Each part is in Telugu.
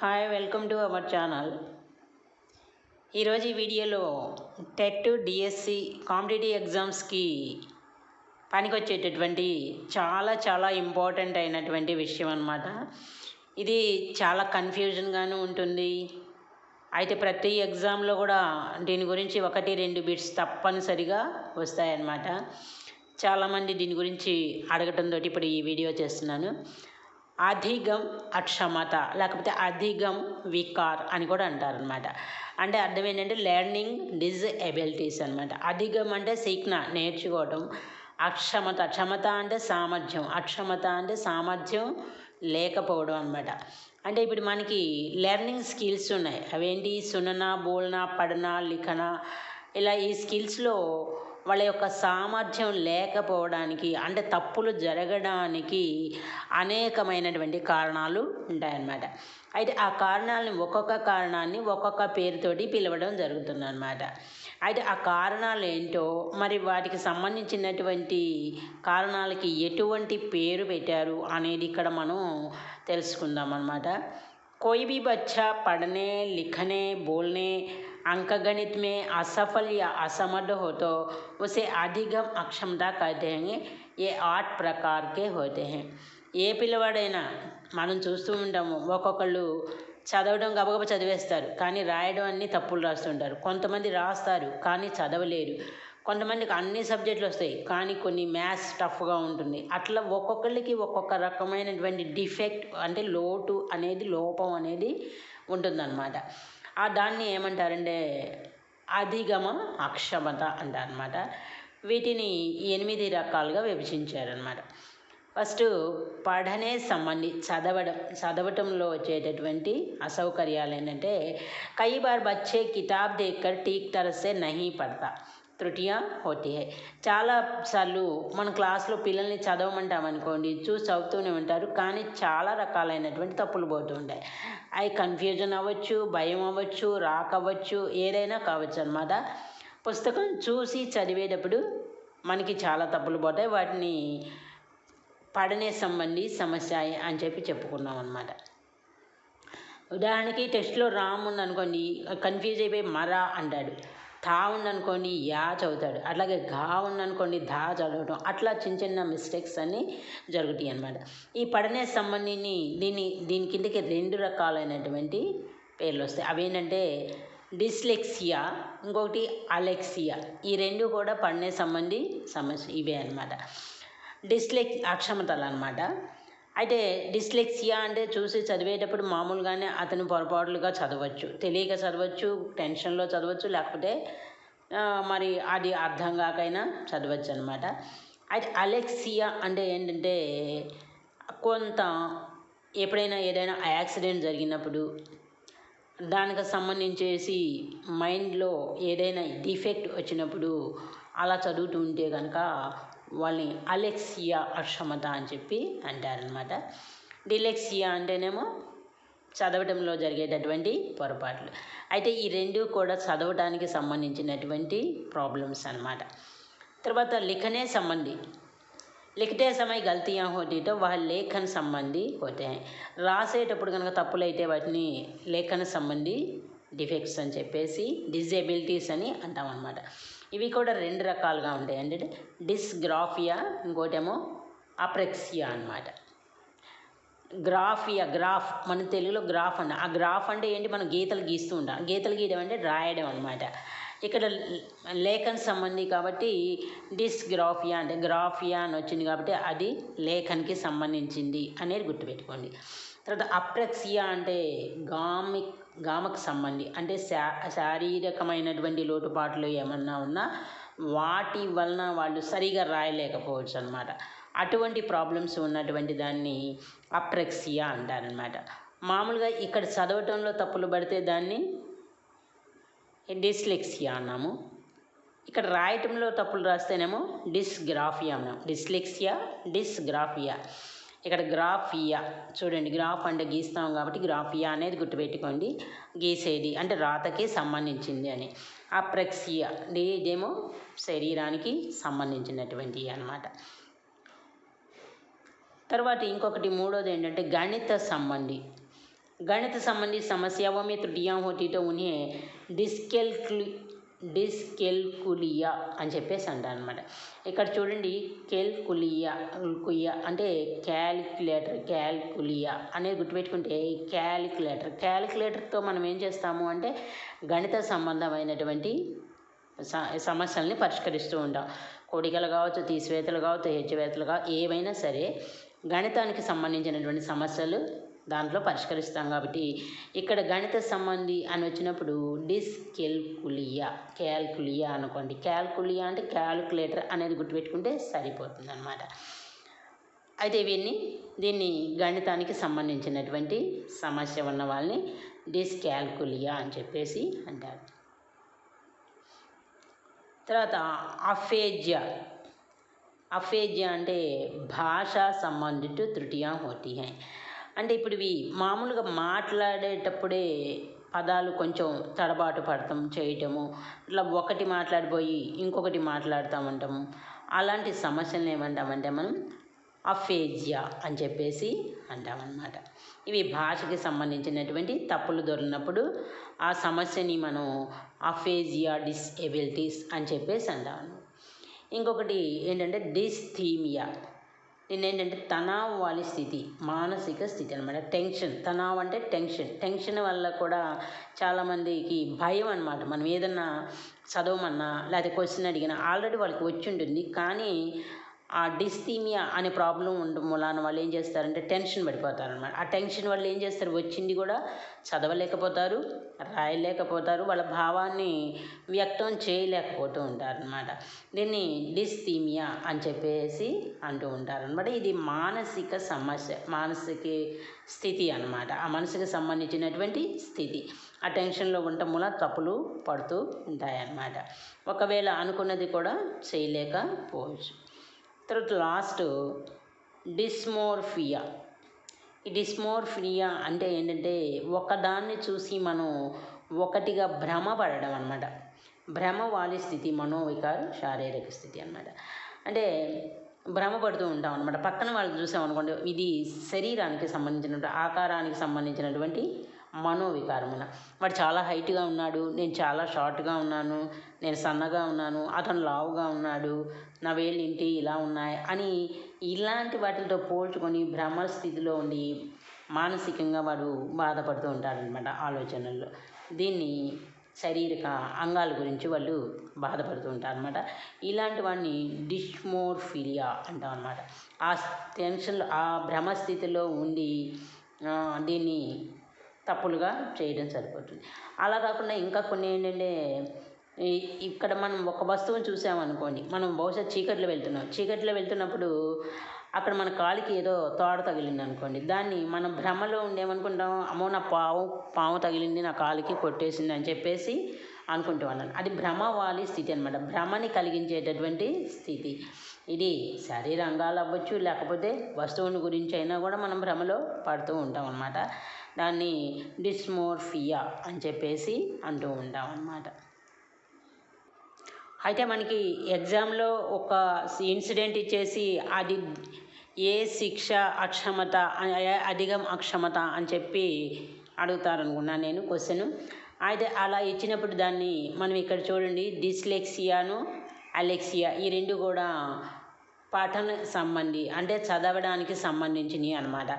Hi welcome to our channel ఈరోజు ఈ వీడియోలో టెట్ డిఎస్సి కాంపిటేటివ్ ఎగ్జామ్స్కి పనికొచ్చేటటువంటి చాలా చాలా ఇంపార్టెంట్ అయినటువంటి విషయం అన్నమాట. ఇది చాలా కన్ఫ్యూజన్గాను ఉంటుంది. అయితే ప్రతి ఎగ్జామ్లో కూడా దీని గురించి ఒకటి రెండు బిట్స్ తప్పనిసరిగా వస్తాయన్నమాట. చాలామంది దీని గురించి అడగటంతో ఇప్పుడు ఈ వీడియో చేస్తున్నాను. అధిగం అక్షమత లేకపోతే అధిగం వికార్ అని కూడా అంటారు అనమాట అంటే అర్థం ఏంటంటే లెర్నింగ్ డిజబిలిటీస్ అనమాట అధిగం అంటే శిక్షణ నేర్చుకోవడం అక్షమత క్షమత అంటే సామర్థ్యం. అక్షమత అంటే సామర్థ్యం లేకపోవడం అనమాట అంటే ఇప్పుడు మనకి లెర్నింగ్ స్కిల్స్ ఉన్నాయి. అవేంటి? సునన బోల్న పడన లిఖన ఇలా ఈ స్కిల్స్లో వాళ్ళ యొక్క సామర్థ్యం లేకపోవడానికి అంటే తప్పులు జరగడానికి అనేకమైనటువంటి కారణాలు ఉంటాయన్నమాట అయితే ఆ కారణాలని ఒక్కొక్క కారణాన్ని ఒక్కొక్క పేరుతోటి పిలవడం జరుగుతుందన్నమాట అయితే ఆ కారణాలు ఏంటో మరి వాటికి సంబంధించినటువంటి కారణాలకి ఎటువంటి పేరు పెట్టారు అనేది ఇక్కడ మనం తెలుసుకుందాం అన్నమాట कोई भी बच्चा पढ़ने लिखने बोलने अंकगणित में असफल या असमर्थ हो तो उसे अधिगम अक्षमता कहते हैं ये आठ प्रकार के होते हैं ఏ పిల్లవాడైనా మనం చూస్తూ ఉంటాము ఒక్కొక్కళ్ళు చదవడం గబగబ చదివేస్తారు కానీ రాయడం అన్ని తప్పులు రాస్తుంటారు కొంతమంది రాస్తారు కానీ చదవలేరు కొంతమందికి అన్ని సబ్జెక్టులు వస్తాయి కానీ కొన్ని మ్యాథ్స్ టఫ్గా ఉంటుంది అట్లా ఒక్కొక్కరికి ఒక్కొక్క రకమైనటువంటి డిఫెక్ట్ అంటే లోటు అనేది లోపం అనేది ఉంటుందన్నమాట ఆ దాన్ని ఏమంటారంటే అధిగమ అక్షమత అంటారనమాట వీటిని ఎనిమిది రకాలుగా విభజించారనమాట ఫస్ట్ పఠనే సంబంధి చదవడం చదవటంలో వచ్చేటటువంటి అసౌకర్యాలు ఏంటంటే కై బార్ బచ్చే కితాబ్ దేక్కర్ టీక్ తరసే నహీ పడతా. త్రుటియా హోతీ చాలా చాలాసార్లు మన క్లాస్లో పిల్లల్ని చదవమంటాం అనుకోండి చూసి చదువుతూనే ఉంటారు కానీ చాలా రకాలైనటువంటి తప్పులు పోతూ ఉంటాయి. అవి కన్ఫ్యూజన్ అవ్వచ్చు భయం అవ్వచ్చు రాకవచ్చు ఏదైనా కావచ్చు అనమాట పుస్తకం చూసి చదివేటప్పుడు మనకి చాలా తప్పులు పోతాయి వాటిని పడనే సంబంధి సమస్య అని చెప్పి చెప్పుకున్నాం అనమాట ఉదాహరణకి టెస్ట్లో రామ్ ఉందనుకోండి కన్ఫ్యూజ్ అయిపోయి మరా అంటాడు. థా ఉందనుకోండి యా చదువుతాడు. అట్లాగే ఘా ఉందనుకోండి ధా చదవటం. అట్లా చిన్న చిన్న మిస్టేక్స్ అన్నీ జరుగుతాయి అన్నమాట. ఈ పడనే సంబంధిని దీని దీని కిందకి రెండు రకాలైనటువంటి పేర్లు వస్తాయి. అవేంటంటే డిస్లెక్సియా ఇంకొకటి అలెక్సియా. ఈ రెండు కూడా పడనే సంబంధి సమస్య ఇవే అనమాట డిస్లెక్ అక్షమతలు అనమాట అయితే డిస్లెక్సియా అంటే చూసి చదివేటప్పుడు మామూలుగానే అతను పొరపాటులుగా చదవచ్చు. తెలియక చదవచ్చు టెన్షన్లో చదవచ్చు లేకపోతే మరి అది అర్థం కాకైనా చదవచ్చు అనమాట అయితే అలెక్సియా అంటే ఏంటంటే కొంత ఎప్పుడైనా ఏదైనా యాక్సిడెంట్ జరిగినప్పుడు దానికి సంబంధించేసి మైండ్లో ఏదైనా డిఫెక్ట్ వచ్చినప్పుడు అలా చదువుతూ ఉంటే కనుక వాళ్ళని అలెక్సియా అక్షమత అని చెప్పి అంటారనమాట డిలెక్సియా అంటేనేమో చదవటంలో జరిగేటటువంటి పొరపాట్లు. అయితే ఈ రెండు కూడా చదవటానికి సంబంధించినటువంటి ప్రాబ్లమ్స్ అనమాట తర్వాత లిఖనే సంబంధి. లిఖితే సమయ గల్తీయాం హోటీతో వాళ్ళ లేఖన సంబంధి హోతే రాసేటప్పుడు కనుక తప్పులైతే వాటిని లేఖన సంబంధి డిఫెక్ట్స్ అని చెప్పేసి డిజేబిలిటీస్ అని అంటామన్నమాట. ఇవి కూడా రెండు రకాలుగా ఉంటాయి. అంటే డిస్గ్రాఫియా ఇంకోటేమో అప్రెక్సియా అనమాట గ్రాఫియా గ్రాఫ్ మన తెలుగులో గ్రాఫ్ అన్న ఆ గ్రాఫ్ అంటే ఏంటి? మనం గీతలు గీస్తూ ఉంటాం. గీతలు గీయడం అంటే రాయడం అనమాట ఇక్కడ లేఖన్ సంబంధి కాబట్టి డిస్గ్రాఫియా అంటే గ్రాఫియా అని వచ్చింది కాబట్టి అది లేఖన్కి సంబంధించింది అనేది గుర్తుపెట్టుకోండి. తర్వాత అప్రెక్సియా అంటే గామిక్ గామకు సంబంధి. అంటే శా శారీరకమైనటువంటి లోటుపాట్లు ఏమన్నా ఉన్నా వాటి వలన వాళ్ళు సరిగా రాయలేకపోవచ్చు అనమాట అటువంటి ప్రాబ్లమ్స్ ఉన్నటువంటి దాన్ని అప్రెక్సియా అంటారనమాట మామూలుగా ఇక్కడ చదవటంలో తప్పులు పడితే దాన్ని డిస్లెక్సియా అన్నాము. ఇక్కడ రాయటంలో తప్పులు రాస్తేనేమో డిస్గ్రాఫియా అన్నాం. Dyslexia dysgraphia. ఇక్కడ గ్రాఫియా చూడండి గ్రాఫ్ అంటే గీస్తాం కాబట్టి గ్రాఫియా అనేది గుర్తుపెట్టుకోండి గీసేది అంటే రాతకి సంబంధించింది అని అప్రెక్సియా ఇదేమో శరీరానికి సంబంధించినటువంటి అనమాట తర్వాత ఇంకొకటి మూడోది ఏంటంటే గణిత సంబంధి गणित संबंधी समस्याओं में त्रुटियां होती तो उन्हें డిస్కెల్క్యు డిస్కెల్కులియా అని చెప్పేసి అంటారు అనమాట ఇక్కడ చూడండి కెల్కులియా కులియా అంటే క్యాలిక్యులేటర్ క్యాల్కులియా అనేది గుర్తుపెట్టుకుంటే క్యాలిక్యులేటర్. క్యాలిక్యులేటర్తో మనం ఏం చేస్తాము అంటే గణిత సంబంధమైనటువంటి స- సమస్యల్ని పరిష్కరిస్తూ ఉంటాం. కొడికలు కావచ్చు తీసివేతలు కావచ్చు హెచ్చువేతలు కావచ్చు ఏవైనా సరే గణితానికి సంబంధించినటువంటి సమస్యలు దాంట్లో పరిష్కరిస్తాం కాబట్టి ఇక్కడ గణిత సంబంధి అని వచ్చినప్పుడు డిస్కెల్కులియా క్యాల్కులియా అనుకోండి. క్యాల్కులియా అంటే క్యాల్కులేటర్ అనేది గుర్తుపెట్టుకుంటే సరిపోతుంది అనమాట అయితే ఇవన్నీ దీన్ని గణితానికి సంబంధించినటువంటి సమస్య ఉన్న వాళ్ళని డిస్క్యాల్కులియా అని చెప్పేసి అంటారు. తర్వాత అఫేజ్యా. అఫేజ్యా అంటే భాషా సంబంధిత త్రుటియా హోటీ హై అంటే ఇప్పుడు ఇవి మామూలుగా మాట్లాడేటప్పుడే పదాలు కొంచెం తడబాటు పడటం చేయటము. ఇట్లా ఒకటి మాట్లాడిపోయి ఇంకొకటి మాట్లాడుతూ ఉంటాము అలాంటి సమస్యలను ఏమంటామంటే మనం అఫేజియా అని చెప్పేసి అంటామన్నమాట. ఇవి భాషకి సంబంధించినటువంటి తప్పులు దొరికినప్పుడు ఆ సమస్యని మనం అఫేజియా డిస్ఎబిలిటీస్ అని చెప్పేసి అంటాము. ఇంకొకటి ఏంటంటే డిస్థీమియా. ఏంటంటే తనావ్ వాలి స్థితి మానసిక స్థితి అనమాట టెన్షన్ తనావ్ అంటే టెన్షన్. టెన్షన్ వల్ల కూడా చాలామందికి భయం అనమాట మనం ఏదన్నా చదవమన్నా లేకపోతే క్వశ్చన్ అడిగినా ఆల్రెడీ వాళ్ళకి వచ్చి ఉంటుంది. కానీ ఆ డిస్థీమియా అనే ప్రాబ్లం ఉండడం వలన వాళ్ళు ఏం చేస్తారంటే టెన్షన్ పడిపోతారు అనమాట ఆ టెన్షన్ వల్ల ఏం చేస్తారు? వచ్చింది కూడా చదవలేకపోతారు రాయలేకపోతారు వాళ్ళ భావాన్ని వ్యక్తం చేయలేకపోతూ ఉంటారు అనమాట దీన్ని డిస్థీమియా అని చెప్పేసి అంటూ ఉంటారు అనమాట ఇది మానసిక సమస్య మానసిక స్థితి అనమాట ఆ మనసుకి సంబంధించినటువంటి స్థితి. ఆ టెన్షన్లో ఉండటం వల్ల తప్పులు పడుతూ ఉంటాయన్నమాట. ఒకవేళ అనుకున్నది కూడా చేయలేకపోవచ్చు. తర్వాత లాస్ట్ డిస్మోర్ఫియా. ఈ డిస్మోర్ఫియా అంటే ఏంటంటే ఒకదాన్ని చూసి మనం ఒకటిగా భ్రమపడడం అనమాట భ్రమ వాలి స్థితి మనోవికారు శారీరక స్థితి అనమాట అంటే భ్రమపడుతూ ఉంటాం అనమాట పక్కన వాళ్ళు చూసాం అనుకోండి ఇది శరీరానికి సంబంధించినటువంటి ఆకారానికి సంబంధించినటువంటి మనోవికారమున. వాడు చాలా హైట్గా ఉన్నాడు నేను చాలా షార్ట్గా ఉన్నాను నేను సన్నగా ఉన్నాను అతను లావుగా ఉన్నాడు నా వేళ్ళు ఇలా ఉన్నాయి అని ఇలాంటి వాటితో పోల్చుకొని భ్రమ స్థితిలో ఉండి మానసికంగా వాడు బాధపడుతూ ఉంటాడనమాట ఆలోచనల్లో. దీన్ని శారీరక అంగాల గురించి వాళ్ళు బాధపడుతూ ఉంటారనమాట ఇలాంటి వాడిని డిష్మోర్ఫిలియా అంటాం అనమాట ఆ టెన్షన్లో ఆ భ్రమ స్థితిలో ఉండి దీన్ని తప్పులుగా చేయడం సరిపోతుంది. అలా కాకుండా ఇంకా కొన్ని ఏంటంటే ఇక్కడ మనం ఒక వస్తువుని చూసామనుకోండి మనం బహుశా చీకట్లో వెళ్తున్నాం. చీకట్లో వెళ్తున్నప్పుడు అక్కడ మన కాలికి ఏదో తోడ తగిలింది అనుకోండి దాన్ని మనం భ్రమలో ఉండేమనుకుంటాం అమ్మో నా పావు పాము తగిలింది నా కాలికి కొట్టేసింది అని చెప్పేసి అనుకుంటూ ఉన్నాను అది భ్రమవాలి స్థితి అనమాట భ్రమని కలిగించేటటువంటి స్థితి. ఇది శరీరంగాలు అవ్వచ్చు లేకపోతే వస్తువుని గురించి అయినా కూడా మనం భ్రమలో పడుతూ ఉంటాం అనమాట దాన్ని డిస్మోర్ఫియా అని చెప్పేసి అంటూ ఉంటాం అన్నమాట. అయితే మనకి ఎగ్జామ్లో ఒక ఇన్సిడెంట్ ఇచ్చేసి అది ఏ శిక్ష అక్షమత అధిగం అక్షమత అని చెప్పి అడుగుతారనుకున్నాను నేను క్వశ్చన్. అయితే అలా ఇచ్చినప్పుడు దాన్ని మనం ఇక్కడ చూడండి డిస్లెక్సియాను అలెక్సియా ఈ రెండు కూడా పఠన సంబంధి అంటే చదవడానికి సంబంధించినవి అనమాట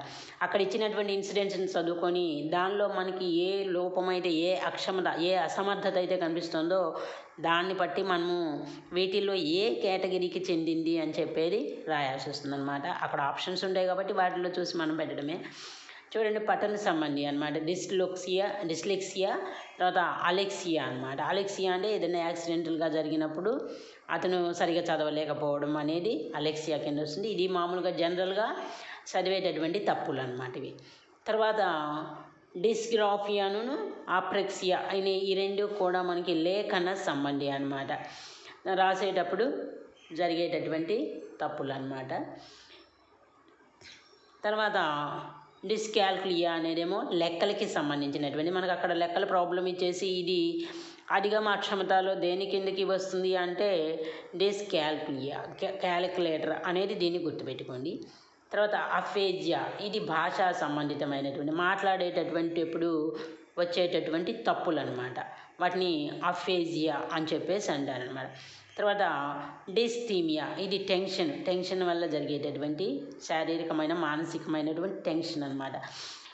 అక్కడ ఇచ్చినటువంటి ఇన్సిడెంట్స్ని చదువుకొని దానిలో మనకి ఏ లోపమైతే ఏ అక్షమత ఏ అసమర్థత అయితే కనిపిస్తుందో దాన్ని బట్టి మనము వీటిల్లో ఏ కేటగిరీకి చెందింది అని చెప్పేది రాయాల్సి వస్తుంది అనమాట అక్కడ ఆప్షన్స్ ఉంటాయి కాబట్టి వాటిలో చూసి మనం పెట్టడమే. చూడండి పఠన సంబంధి అనమాట డిస్లోక్సియా డిస్లెక్సియా తర్వాత అలెక్సియా అనమాట అలెక్సియా అంటే ఏదైనా యాక్సిడెంటల్గా జరిగినప్పుడు అతను సరిగా చదవలేకపోవడం అనేది అలెక్సియా కింద వస్తుంది. ఇది మామూలుగా జనరల్గా చదివేటటువంటి తప్పులు అనమాట ఇవి. తర్వాత డిస్గ్రాఫియాను ఆప్రెక్సియా అనే ఈ రెండు కూడా మనకి లేఖన సంబంధి అనమాట రాసేటప్పుడు జరిగేటటువంటి తప్పులు అనమాట తర్వాత డిస్కాల్కులియా అనేదేమో లెక్కలకి సంబంధించినటువంటి మనకు అక్కడ లెక్కల ప్రాబ్లం ఇచ్చేసి ఇది అధిగమ అక్షమతలో దేని కిందకి వస్తుంది అంటే డిస్కాల్కులియా క్యాలిక్యులేటర్ అనేది దీన్ని గుర్తుపెట్టుకోండి. తర్వాత అఫేజియా ఇది భాషా సంబంధితమైనటువంటి మాట్లాడేటటువంటి ఇప్పుడు వచ్చేటటువంటి తప్పులు అనమాట వాటిని అఫేజియా అని చెప్పేసి అంటారనమాట తర్వాత డిస్థీమియా ఇది టెన్షన్. టెన్షన్ వల్ల జరిగేటటువంటి శారీరకమైన మానసికమైనటువంటి టెన్షన్ అనమాట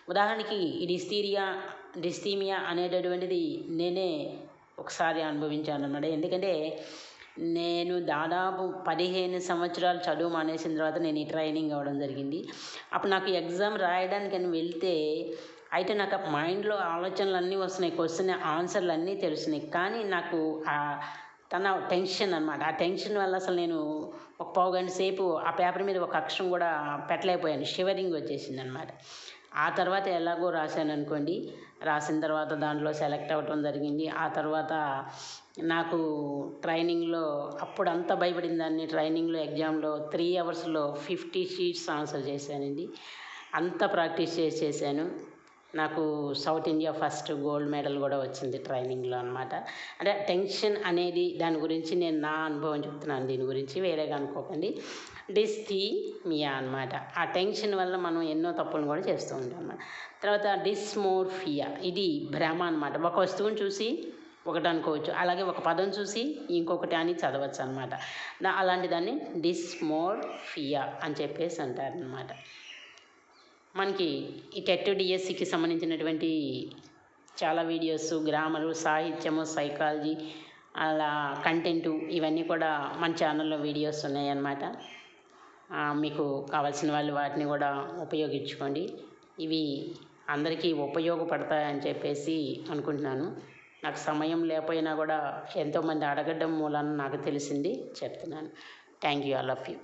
ఉదాహరణకి ఈ డిస్థీరియా డిస్థీమియా అనేటటువంటిది నేనే ఒకసారి అనుభవించాను అనమాట ఎందుకంటే నేను దాదాపు పదిహేను సంవత్సరాలు చదువు మానేసిన తర్వాత నేను ఈ ట్రైనింగ్ అవ్వడం జరిగింది. అప్పుడు నాకు ఎగ్జామ్ రాయడానికి అని వెళ్తే అయితే నాకు మైండ్లో ఆలోచనలు అన్నీ వస్తున్నాయి క్వశ్చన్ ఆన్సర్లు అన్నీ తెలుస్తున్నాయి. కానీ నాకు ఆ తన టెన్షన్ అనమాట ఆ టెన్షన్ వల్ల అసలు నేను ఒక పావు గంట సేపు ఆ పేపర్ మీద ఒక అక్షరం కూడా పెట్టలేకపోయాను. షివరింగ్ వచ్చేసింది అనమాట ఆ తర్వాత ఎలాగో రాశాను అనుకోండి రాసిన తర్వాత దాంట్లో సెలెక్ట్ అవ్వటం జరిగింది. ఆ తర్వాత నాకు ట్రైనింగ్లో అప్పుడు అంత భయపడిన దాన్ని ట్రైనింగ్లో ఎగ్జామ్లో త్రీ అవర్స్లో ఫిఫ్టీ షీట్స్ ఆన్సర్ చేశానండి. అంత ప్రాక్టీస్ చేసి చేశాను. నాకు south India first gold medal కూడా వచ్చింది ట్రైనింగ్లో అనమాట అంటే టెన్షన్ అనేది దాని గురించి నేను నా అనుభవం చెప్తున్నాను. దీని గురించి వేరేగా అనుకోకండి. డిస్థీమియా అనమాట ఆ టెన్షన్ వల్ల మనం ఎన్నో తప్పులు కూడా చేస్తూ ఉంటాం అన్నమాట. తర్వాత డిస్మోర్ఫియా. ఇది భ్రమ అనమాట ఒక వస్తువుని చూసి ఒకటి అనుకోవచ్చు. అలాగే ఒక పదం చూసి ఇంకొకటి అని చదవచ్చు అనమాట అలాంటి దాన్ని డిస్మోర్ఫియా అని చెప్పేసి అంటారనమాట మనకి ఈ టెట్ డిఎస్సికి సంబంధించినటువంటి చాలా వీడియోస్ గ్రామరు సాహిత్యము సైకాలజీ అలా కంటెంటు ఇవన్నీ కూడా మన ఛానల్లో వీడియోస్ ఉన్నాయన్నమాట. మీకు కావాల్సిన వాళ్ళు వాటిని కూడా ఉపయోగించుకోండి. ఇవి అందరికీ ఉపయోగపడతాయని చెప్పేసి అనుకుంటున్నాను. నాకు సమయం లేకపోయినా కూడా ఎంతోమంది అడగడం మూలాన నాకు తెలిసింది. చెప్తున్నాను. Thank you all of you.